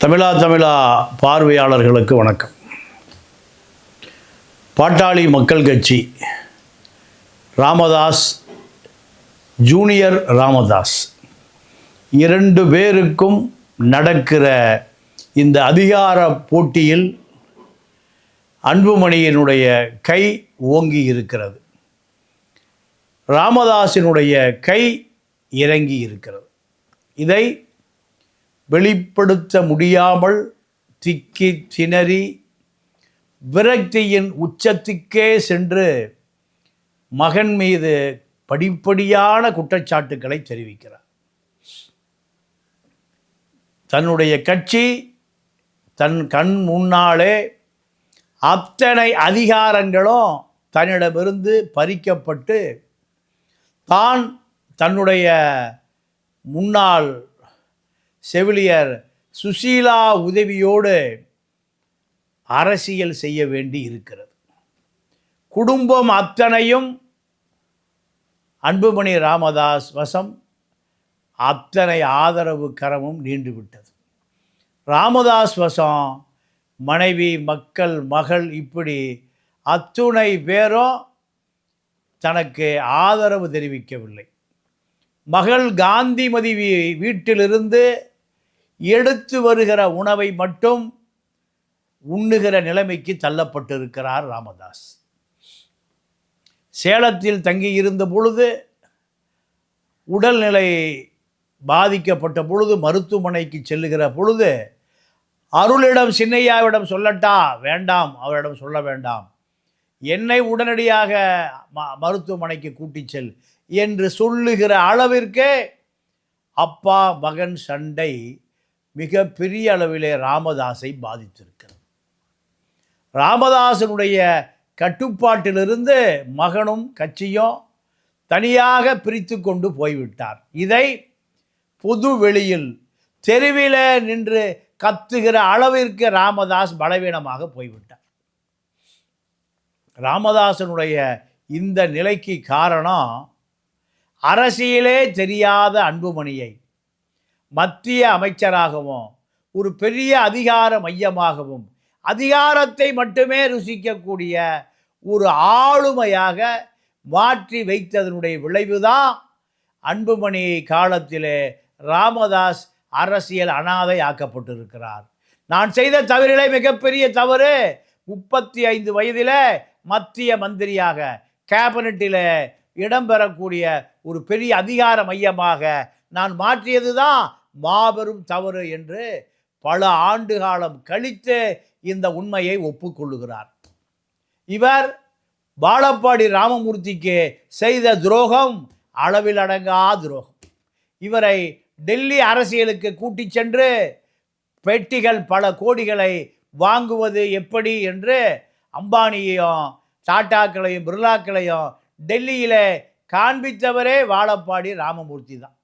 தமிழா தமிழா பார்வையாளர்களுக்கு வணக்கம். பாட்டாளி மக்கள் கட்சி ராமதாஸ் ஜூனியர் ராமதாஸ் இரண்டு பேருக்கும் நடக்கிற இந்த அதிகார போட்டியில் அன்புமணியினுடைய கை ஓங்கி இருக்கிறது. ராமதாஸினுடைய கை இறங்கி இருக்கிறது. இதை வெளிப்படுத்த முடியாமல் திக்கி திணறி விரக்தியின் உச்சத்துக்கே சென்று மகன் மீது படிப்படியான குற்றச்சாட்டுக்களை தெரிவிக்கிறார். தன்னுடைய கட்சி தன் கண் முன்னாலே அத்தனை அதிகாரங்களும் தன்னிடமிருந்து பறிக்கப்பட்டு தான் தன்னுடைய முன்னாள் செவிலியர் சுசீலா உதவியோடு அரசியல் செய்ய வேண்டி இருக்கிறது. குடும்பம் அத்தனையும் அன்புமணி ராமதாஸ் வசம். அத்தனை ஆதரவு கரமும் நீண்டுவிட்டது ராமதாஸ் வசம் மனைவி மக்கள் மகள் இப்படி அத்துணை பேரும் தனக்கு ஆதரவு தெரிவிக்கவில்லை. மகள் காந்திமதி வீ- வீட்டிலிருந்து எடுத்து வருகிற உணவை மட்டும் உண்ணுகிற நிலைமைக்கு தள்ளப்பட்டிருக்கிறார் ராமதாஸ். சேலத்தில் தங்கியிருந்த பொழுது உடல்நிலை பாதிக்கப்பட்ட பொழுது மருத்துவமனைக்கு செல்லுகிற பொழுது அருளிடம் சின்னையாவிடம் சொல்லட்டா? வேண்டாம் அவரிடம் சொல்ல வேண்டாம். என்னை உடனடியாக ம- மருத்துவமனைக்கு கூட்டிச் செல் என்று சொல்லுகிற அளவிற்கு அப்பா மகன் சண்டை மிக பெரிய அளவிலே ராமதாஸை பாதித்திருக்கிறது. ராமதாசனுடைய கட்டுப்பாட்டிலிருந்து மகனும் கட்சியும் தனியாக பிரித்து கொண்டு போய்விட்டார். இதை பொது வெளியில் தெருவில் நின்று கத்துகிற அளவிற்கு ராமதாஸ் பலவீனமாக போய்விட்டார். ராமதாசனுடைய இந்த நிலைக்கு காரணம் அரசியலே தெரியாத அன்புமணியை மத்திய அமைச்சராகவும் ஒரு பெரிய அதிகார மையமாகவும் அதிகாரத்தை மட்டுமே ருசிக்கக்கூடிய ஒரு ஆளுமையாக மாற்றி வைத்ததனுடைய விளைவுதான் அன்புமணி காலத்திலே ராமதாஸ் அரசியல் அனாதை ஆக்கப்பட்டிருக்கிறார். நான் செய்த தவறிலே மிகப்பெரிய தவறு முப்பத்தி ஐந்து வயதில் மத்திய மந்திரியாக கேபினட்டில் இடம்பெறக்கூடிய ஒரு பெரிய அதிகார மையமாக நான் மாற்றியது தான் மாபெரும் தவறு என்று பல ஆண்டு காலம் கழித்து இந்த உண்மையை ஒப்புக்கொள்ளுகிறார். இவர் பாலப்பாடி ராமமூர்த்திக்கு செய்த துரோகம் அளவில் அடங்கா துரோகம். இவரை டெல்லி அரசியலுக்கு கூட்டிச் சென்று பெட்டிகள் பல கோடிகளை வாங்குவது எப்படி என்று அம்பானியையும் டாட்டாக்களையும் பிர்லாக்களையும் டெல்லியில் காண்பித்தவரே வாழப்பாடி ராமமூர்த்தி தான்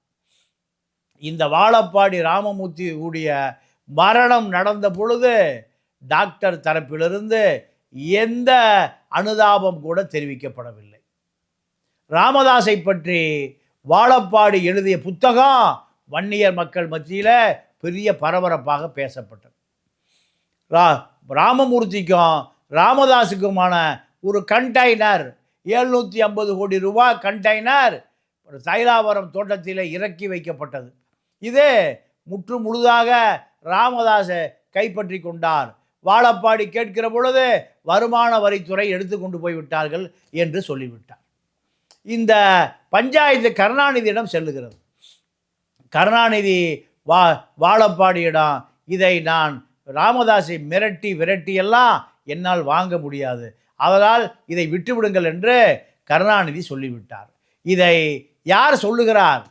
இந்த வாழப்பாடி ராமமூர்த்தி உடைய மரணம் நடந்த பொழுது டாக்டர் தரப்பிலிருந்து எந்த அனுதாபம் கூட தெரிவிக்கப்படவில்லை. ராமதாஸை பற்றி வாழப்பாடி எழுதிய புத்தகம் வன்னியர் மக்கள் மத்தியில் பெரிய பரபரப்பாக பேசப்பட்டது. ரா ராமமூர்த்திக்கும் ராமதாஸுக்குமான ஒரு கண்டெய்னர் எழுநூற்றி ஐம்பது கோடி ரூபாய் கண்டெய்னர் ஒரு தைலாவரம் தோட்டத்தில் இறக்கி வைக்கப்பட்டது. இது முற்று முழுதாக ராமதாஸை கைப்பற்றி கொண்டார். வாழப்பாடி கேட்கிற பொழுது வருமான வரித்துறை எடுத்து கொண்டு போய் விட்டார்கள் என்று சொல்லிவிட்டார். இந்த பஞ்சாயத்து கருணாநிதியிடம் செல்லுகிறது. கருணாநிதி வா வாழப்பாடியிடம் இதை நான் ராமதாஸை மிரட்டி விரட்டியெல்லாம் என்னால் வாங்க முடியாது. அதனால் இதை விட்டுவிடுங்கள் என்று கருணாநிதி சொல்லிவிட்டார். இதை யார் சொல்லுகிறார்?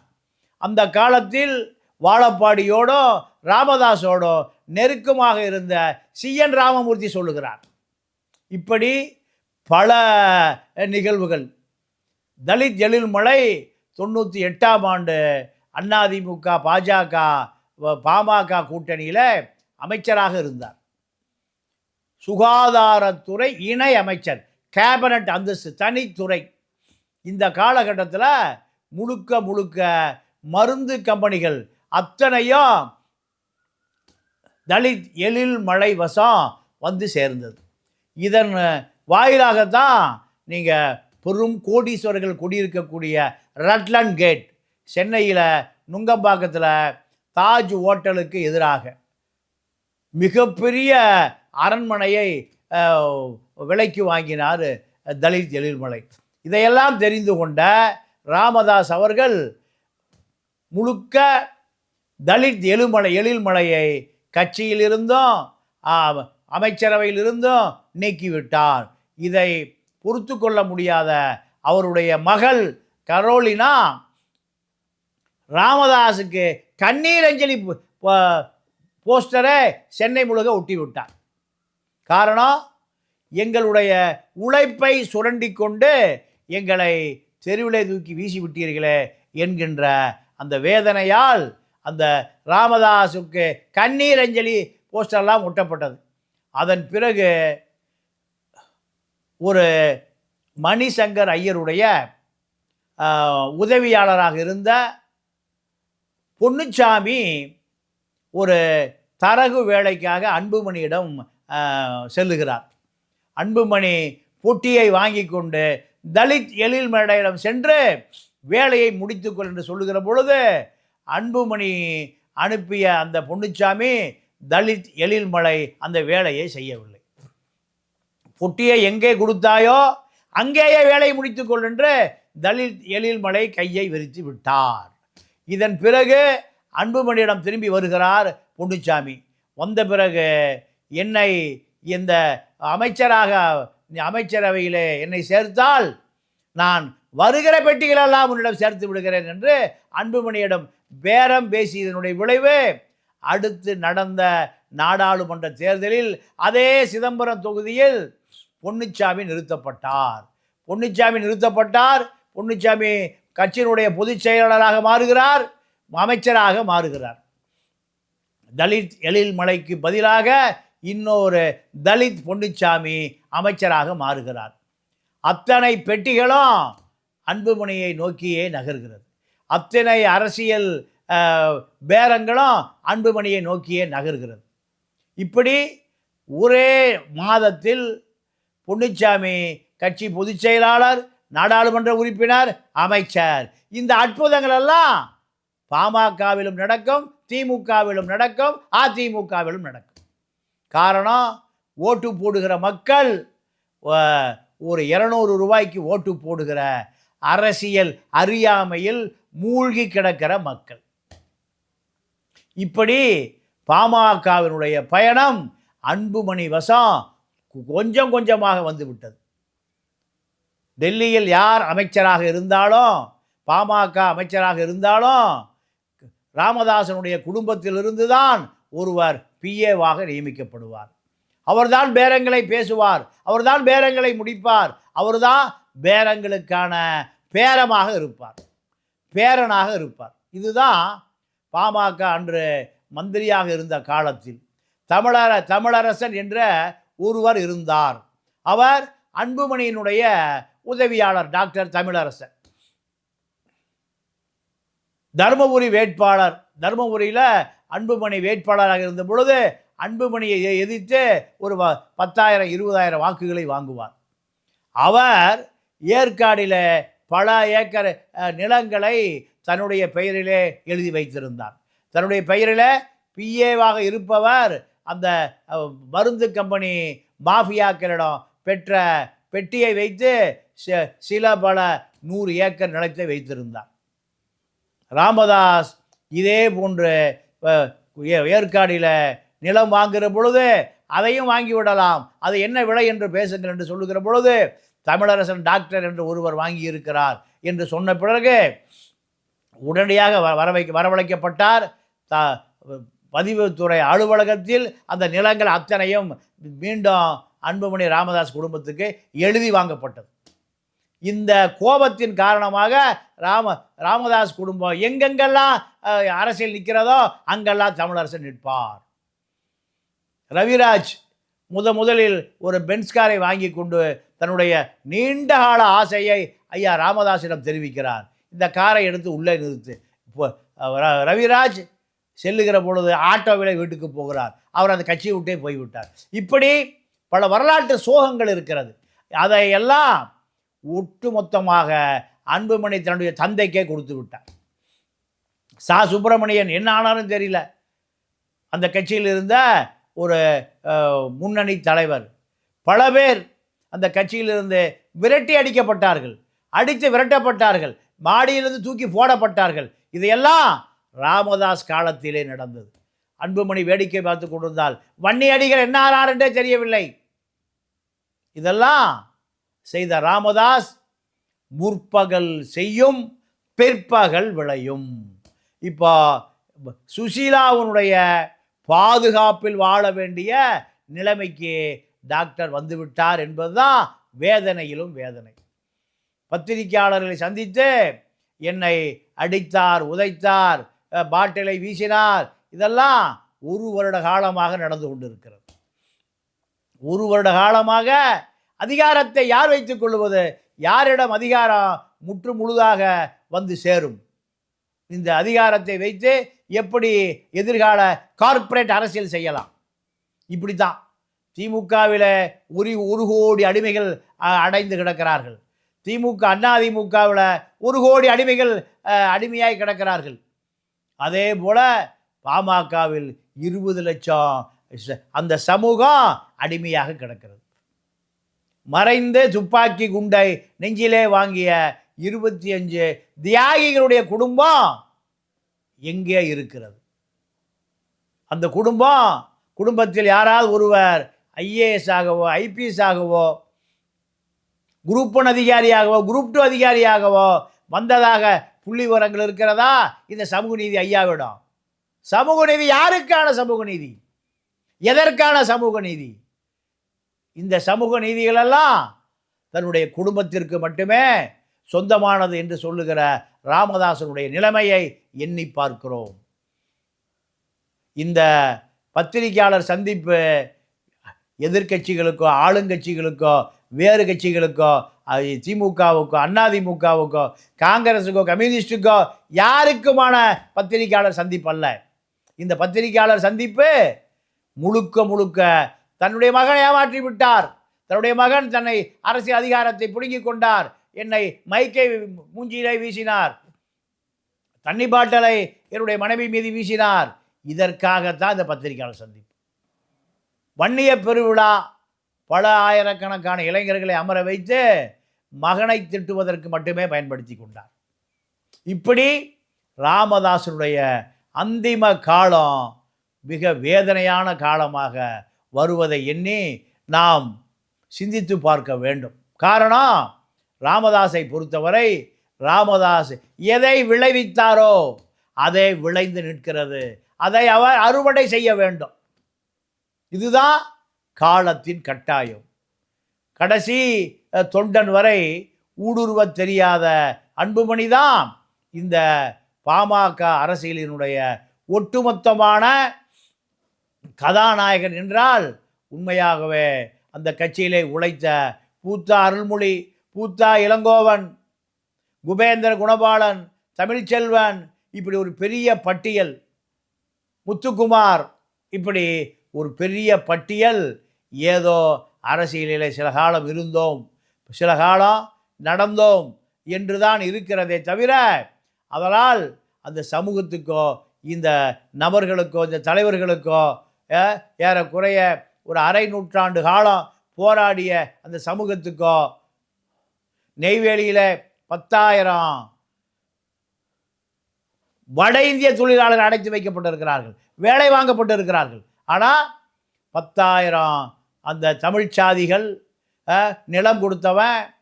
அந்த காலத்தில் வாழப்பாடியோடோ ராமதாஸோடோ நெருக்கமாக இருந்த சிஎன் ராமமூர்த்தி சொல்லுகிறார். இப்படி பல நிகழ்வுகள். தலித் எழில்மலை தொண்ணூற்றி எட்டாம் ஆண்டு அதிமுக பாஜக வ- பாமக கூட்டணியில் அமைச்சராக இருந்தார். சுகாதாரத்துறை இணை அமைச்சர் கேபினட் அந்தஸ்து தனித்துறை. இந்த காலகட்டத்தில் முழுக்க முழுக்க மருந்து கம்பெனிகள் அத்தனையும் தலித் எழில் மழை வசம் வந்து சேர்ந்தது. இதன் வாயிலாகத்தான் நீங்கள் பெரும் கோடீஸ்வரர்கள் குடியிருக்கக்கூடிய ரட்லன் கேட் சென்னையில் நுங்கம்பாக்கத்தில் தாஜ் ஹோட்டலுக்கு எதிராக மிகப்பெரிய அரண்மனையை விலைக்கு வாங்கினார் தலித் எழில்மலை இதையெல்லாம் தெரிந்து கொண்ட ராமதாஸ் அவர்கள் முழுக்க தலித் எழுமலை எழில்மலையை கட்சியிலிருந்தும் அமைச்சரவையில் இருந்தும் நீக்கிவிட்டார். இதை பொறுத்து கொள்ள முடியாத அவருடைய மகள் கரோலினா ராமதாஸுக்கு கண்ணீர் அஞ்சலி போஸ்டரை சென்னை முழுக ஒட்டி விட்டார் காரணம் எங்களுடைய உழைப்பை சுரண்டி கொண்டு எங்களை தெருவிலே தூக்கி வீசி விட்டீர்களே என்கின்ற அந்த வேதனையால் அந்த ராமதாஸுக்கு கண்ணீர் அஞ்சலி போஸ்டர்லாம் ஒட்டப்பட்டது. அதன் பிறகு ஒரு மணிசங்கர் ஐயருடைய உதவியாளராக இருந்த பொன்னுச்சாமி ஒரு தரகு வேலைக்காக அன்புமணியிடம் செல்லுகிறார். அன்புமணி பொட்டியை வாங்கி கொண்டு தலித் எழில்மலையிடம் சென்று வேலையை முடித்துக்கொள் என்று சொல்லுகிற பொழுது அன்புமணி அனுப்பிய அந்த பொன்னுச்சாமி தலித் எழில்மலை அந்த வேலையை செய்யவில்லை. பொட்டியை எங்கே கொடுத்தாயோ அங்கேயே வேலையை முடித்துக்கொள் என்று தலித் எழில்மலை கையை விரித்து விட்டார். இதன் பிறகு அன்புமணியிடம் திரும்பி வருகிறார் பொன்னுச்சாமி. வந்த பிறகு என்னை இந்த அமைச்சராக அமைச்சரவையிலே என்னை சேர்த்தால் நான் வருகிற பெட்டிகளெல்லாம் உன்னிடம் சேர்த்து விடுகிறேன் என்று அன்புமணியிடம் பேரம் பேசியதனுடைய விளைவு. அடுத்து நடந்த நாடாளுமன்ற தேர்தலில் அதே சிதம்பரம் தொகுதியில் பொன்னுச்சாமி நிறுத்தப்பட்டார். பொன்னுச்சாமி நிறுத்தப்பட்டார். பொன்னுச்சாமி கட்சியினுடைய பொதுச் செயலாளராக மாறுகிறார். அமைச்சராக மாறுகிறார். தலித் எழில்மலைக்கு பதிலாக இன்னொரு தலித் பொன்னுச்சாமி அமைச்சராக மாறுகிறார். அத்தனை பெட்டிகளும் அன்புமணியை நோக்கியே நகர்கிறது. அத்தனை அரசியல் பேரங்களும் அன்புமணியை நோக்கியே நகர்கிறது. இப்படி ஒரே மாதத்தில் பொன்னிச்சாமி கட்சி பொதுச் செயலாளர் நாடாளுமன்ற உறுப்பினர் அமைச்சர். இந்த அற்புதங்கள் எல்லாம் பாமகவிலும் நடக்கும் திமுகவிலும் நடக்கும் அதிமுகவிலும் நடக்கும். காரணம் ஓட்டு போடுகிற மக்கள் ஒரு இரநூறு ரூபாய்க்கு ஓட்டு போடுகிற அரசியல் அறியாமையில் மூழ்கி கிடக்கிற மக்கள். இப்படி பாமகவினுடைய பயணம் அன்புமணி வசம் கொஞ்சம் கொஞ்சமாக வந்து விட்டது. டெல்லியில் யார் அமைச்சராக இருந்தாலும் பாமக அமைச்சராக இருந்தாலும் ராமதாசனுடைய குடும்பத்திலிருந்து தான் ஒருவர் பிஏவாக நியமிக்கப்படுவார். அவர்தான் பேரங்களை பேசுவார் அவர்தான் பேரங்களை முடிப்பார் அவர்தான் பேரங்களுக்கான பேரமாக இருப்பார். பேரனாக இருப்பார். இதுதான் பாமக அன்று மந்திரியாக இருந்த காலத்தில். தமிழர தமிழரசன் என்ற ஒருவர் இருந்தார். அவர் அன்புமணியினுடைய உதவியாளர் டாக்டர் தமிழரசன். தருமபுரி வேட்பாளர் தருமபுரியில் அன்புமணி வேட்பாளராக இருந்த பொழுது அன்புமணியை எதிர்த்து ஒரு வ- பத்தாயிரம் இருபதாயிரம் வாக்குகளை வாங்குவார். அவர் ஏற்காடில் பல ஏக்கர் நிலங்களை தன்னுடைய பெயரிலே எழுதி வைத்திருந்தார் தன்னுடைய பெயரில் பிஏவாக இருப்பவர் அந்த மருந்து கம்பெனி மாஃபியாக்களிடம் பெற்ற பெட்டியை வைத்து சில பல நூறு ஏக்கர் நிலத்தை வைத்திருந்தார் ராமதாஸ் இதே போன்று ஏற்காடியில் நிலம் வாங்குகிற பொழுது அதையும் வாங்கி விடலாம். அது என்ன விலை என்று பேசுங்கள் என்று சொல்லுகிற பொழுது தமிழரசன் டாக்டர் என்று ஒருவர் வாங்கி இருக்கிறார் என்று சொன்ன பிறகு உடனடியாக வ- வரவை வரவழைக்கப்பட்டார். த பதிவுத்துறை அலுவலகத்தில் அந்த நிலங்கள் அத்தனையும் மீண்டும் அன்புமணி ராமதாஸ் குடும்பத்துக்கு எழுதி வாங்கப்பட்டது. இந்த கோபத்தின் காரணமாக ராம ராமதாஸ் குடும்பம் எங்கெங்கெல்லாம் அரசியல் நிற்கிறதோ அங்கெல்லாம் தமிழரசன் நிற்பார். ரவிராஜ் முத முதலில் ஒரு பென்ஸ் காரை வாங்கி கொண்டு தன்னுடைய நீண்ட கால ஆசையை ஐயா ராமதாஸிடம் தெரிவிக்கிறார். இந்த காரை எடுத்து உள்ளே நிறுத்து. இப்போ ர- ரவிராஜ் செல்லுகிற பொழுது ஆட்டோவில் வீட்டுக்கு போகிறார். அவர் அந்த கட்சியை விட்டே போய்விட்டார். இப்படி பல வரலாற்று சோகங்கள் இருக்கிறது. அதையெல்லாம் ஒட்டுமொத்தமாக அன்புமணி தன்னுடைய தந்தைக்கே கொடுத்து விட்டார். சா சுப்பிரமணியன் என்ன ஆனாலும் தெரியல. அந்த கட்சியில் இருந்த ஒரு முன்னணி தலைவர் பல பேர் அந்த கட்சியிலிருந்து விரட்டி அடிக்கப்பட்டார்கள் அடித்து விரட்டப்பட்டார்கள் மாடியிலிருந்து தூக்கி போடப்பட்டார்கள் இதையெல்லாம் ராமதாஸ் காலத்திலே நடந்தது அன்புமணி வேடிக்கை பார்த்து கொண்டிருந்தால் வன்னி அடிகள் என்ன ஆனார் என்றே தெரியவில்லை இதெல்லாம் செய்த ராமதாஸ் முற்பகல் செய்யும் பிற்பகல் விளையும் இப்போ சுசீலாவுனுடைய பாதுகாப்பில் வாழ வேண்டிய நிலைமைக்கு டாக்டர் வந்துவிட்டார் என்பதுதான் வேதனையிலும் வேதனை. பத்திரிகையாளர்களை சந்தித்து என்னை அடித்தார் உதைத்தார் பாட்டிலை வீசினார். இதெல்லாம் ஒரு வருட காலமாக நடந்து கொண்டிருக்கிறது. ஒரு வருட காலமாக அதிகாரத்தை யார் வைத்துக் கொள்வது? யாரிடம் அதிகாரம் முற்று முழுதாக வந்து சேரும்? இந்த அதிகாரத்தை வைத்து எப்படி எதிர்கால கார்ப்பரேட் அரசியல் செய்யலாம்? இப்படி தான் திமுகவில் ஒரு ஒரு கோடி அடிமைகள் அடைந்து கிடக்கிறார்கள். திமுக அதிமுகவில் ஒரு கோடி அடிமைகள் அடிமையாய் கிடக்கிறார்கள். அதே போல் பாமகவில் இருபது லட்சம் ச- அந்த சமூகம் அடிமையாக கிடக்கிறது. மறைந்து துப்பாக்கி குண்டை நெஞ்சிலே வாங்கிய இருபத்தி அஞ்சு தியாகிகளுடைய குடும்பம் எங்கே இருக்கிறது? அந்த குடும்பம் குடும்பத்தில் யாராவது ஒருவர் ஐஏஎஸ் ஆகவோ ஐபிஎஸ் ஆகவோ குரூப் ஒன் அதிகாரியாகவோ குரூப் டூ அதிகாரியாகவோ வந்ததாக புள்ளி விவரங்கள் இருக்கிறதா? இந்த சமூக நீதி ஐயாவிடம். சமூக நீதி யாருக்கான சமூக நீதி? எதற்கான சமூக நீதி? இந்த சமூக நீதிகளெல்லாம் தன்னுடைய குடும்பத்திற்கு மட்டுமே சொந்தமானது என்று சொல்லுகிற ராமதாசனுடைய நிலைமையை எண்ணி பார்க்கிறோம். இந்த பத்திரிகையாளர் சந்திப்பு எதிர்க்கட்சிகளுக்கோ ஆளுங்கட்சிகளுக்கோ வேறு கட்சிகளுக்கோ திமுகவுக்கோ அதிமுகவுக்கோ காங்கிரஸுக்கோ கம்யூனிஸ்டுக்கோ யாருக்குமான பத்திரிகையாளர் சந்திப்பு அல்ல. இந்த பத்திரிகையாளர் சந்திப்பு முழுக்க முழுக்க தன்னுடைய மகனை ஏமாற்றி விட்டார். தன்னுடைய மகன் தன்னை அரசியல் அதிகாரத்தை பிடுங்கிக் கொண்டார். என்னை மைக்கை மூஞ்சியிலே வீசினார். தண்ணி பாட்டலை என்னுடைய மனைவி மீது வீசினார். இதற்காகத்தான் இந்த பத்திரிகையாளர் சந்திப்பு. வன்னிய பெருவிழா பல ஆயிரக்கணக்கான இளைஞர்களை அமர வைத்து மகனை திட்டுவதற்கு மட்டுமே பயன்படுத்தி கொண்டார். இப்படி ராமதாசனுடைய அந்திம காலம் மிக வேதனையான காலமாக வருவதை எண்ணி நாம் சிந்தித்து பார்க்க வேண்டும். காரணம் ராமதாஸை பொறுத்தவரை ராமதாஸ் எதை விளைவித்தாரோ அதை விளைந்து நிற்கிறது. அதை அவர் அறுவடை செய்ய வேண்டும். இதுதான் காலத்தின் கட்டாயம். கடைசி தொண்டன் வரை ஊடுருவத் தெரியாத அன்புமணி தான் இந்த பாமக அரசியலினுடைய ஒட்டுமொத்தமான கதாநாயகன் என்றால் உண்மையாகவே அந்த கட்சியிலே உழைத்த பூத்தா அருள்மொழி பூத்தா இளங்கோவன் குபேந்திர குணபாலன் தமிழ்ச்செல்வன் இப்படி ஒரு பெரிய பட்டியல். முத்துக்குமார் இப்படி ஒரு பெரிய பட்டியல். ஏதோ அரசியலில் சில காலம் இருந்தோம் சில காலம் நடந்தோம் என்று தான் இருக்கிறதே தவிர அதனால் அந்த சமூகத்துக்கோ இந்த நபர்களுக்கோ இந்த தலைவர்களுக்கோ ஏறக்குறைய ஒரு அரை நூற்றாண்டு காலம் போராடிய அந்த சமூகத்துக்கோ நெய்வேலியில் பத்தாயிரம். வட இந்திய தொழிலாளர்கள் அடைத்து வைக்கப்பட்டிருக்கிறார்கள். வேலை வாங்கப்பட்டிருக்கிறார்கள். ஆனால் பத்தாயிரம். அந்த தமிழ் சாதிகள் நிலம் கொடுத்தவன்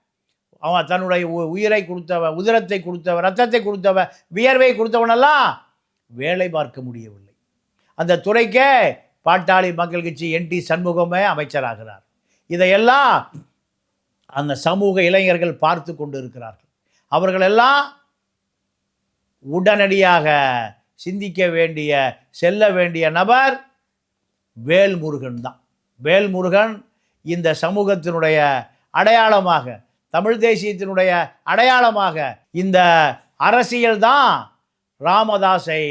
அவன் தன்னுடைய உ- உயிரை கொடுத்தவன் உதிரத்தை கொடுத்தவன் ரத்தத்தை கொடுத்தவன் வியர்வை கொடுத்தவனெல்லாம் வேலை பார்க்க முடியவில்லை. அந்த துறைக்கே பாட்டாளி மக்கள் கட்சி என். டி. சண்முகமே அமைச்சராகிறார். இதையெல்லாம் அந்த சமூக இளைஞர்கள் பார்த்து கொண்டு இருக்கிறார்கள் அவர்களெல்லாம் உடனடியாக சிந்திக்க வேண்டிய செல்ல வேண்டிய நபர் வேல்முருகன் தான். வேல்முருகன் இந்த சமூகத்தினுடைய அடையாளமாக தமிழ் தேசியத்தினுடைய அடையாளமாக இந்த அரசியல் தான் ராமதாஸை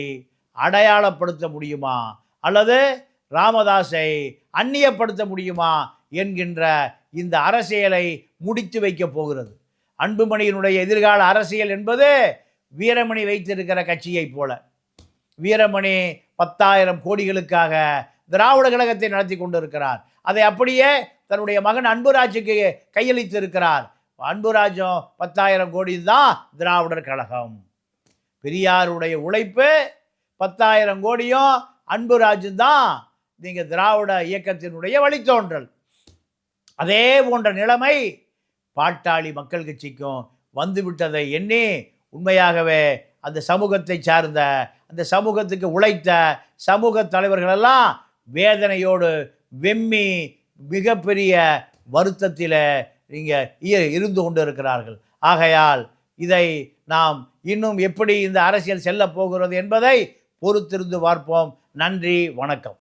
அடையாளப்படுத்த முடியுமா? அல்லது ராமதாஸை அந்நியப்படுத்த முடியுமா? என்கின்ற இந்த அரசியலை முடித்து வைக்கப் போகிறது. அன்புமணியினுடைய எதிர்கால அரசியல் என்பது வீரமணி வைத்திருக்கிற கட்சியைப் போல. வீரமணி பத்தாயிரம் கோடிகளுக்காக திராவிட கழகத்தை நடத்தி கொண்டிருக்கிறார். அதை அப்படியே தன்னுடைய மகன் அன்புராஜுக்கு கையளித்து இருக்கிறார் அன்புராஜும் பத்தாயிரம் கோடி தான் திராவிடர் கழகம். பெரியாருடைய உழைப்பு பத்தாயிரம் கோடியும் அன்புராஜும் தான் நீங்கள் திராவிட இயக்கத்தினுடைய வழித்தோன்றல். அதே போன்ற நிலைமை பாட்டாளி மக்கள் கட்சிக்கும் வந்துவிட்டதை எண்ணி உண்மையாகவே அந்த சமூகத்தை சார்ந்த அந்த சமூகத்துக்கு உழைத்த சமூக தலைவர்களெல்லாம் வேதனையோடு வெம்மி மிகப்பெரிய வருத்தத்தில் இங்கே இருந்து கொண்டு இருக்கிறார்கள் ஆகையால் இதை நாம் இன்னும் எப்படி இந்த அரசியல் செல்ல போகிறது என்பதை பொறுத்திருந்து பார்ப்போம். நன்றி வணக்கம்.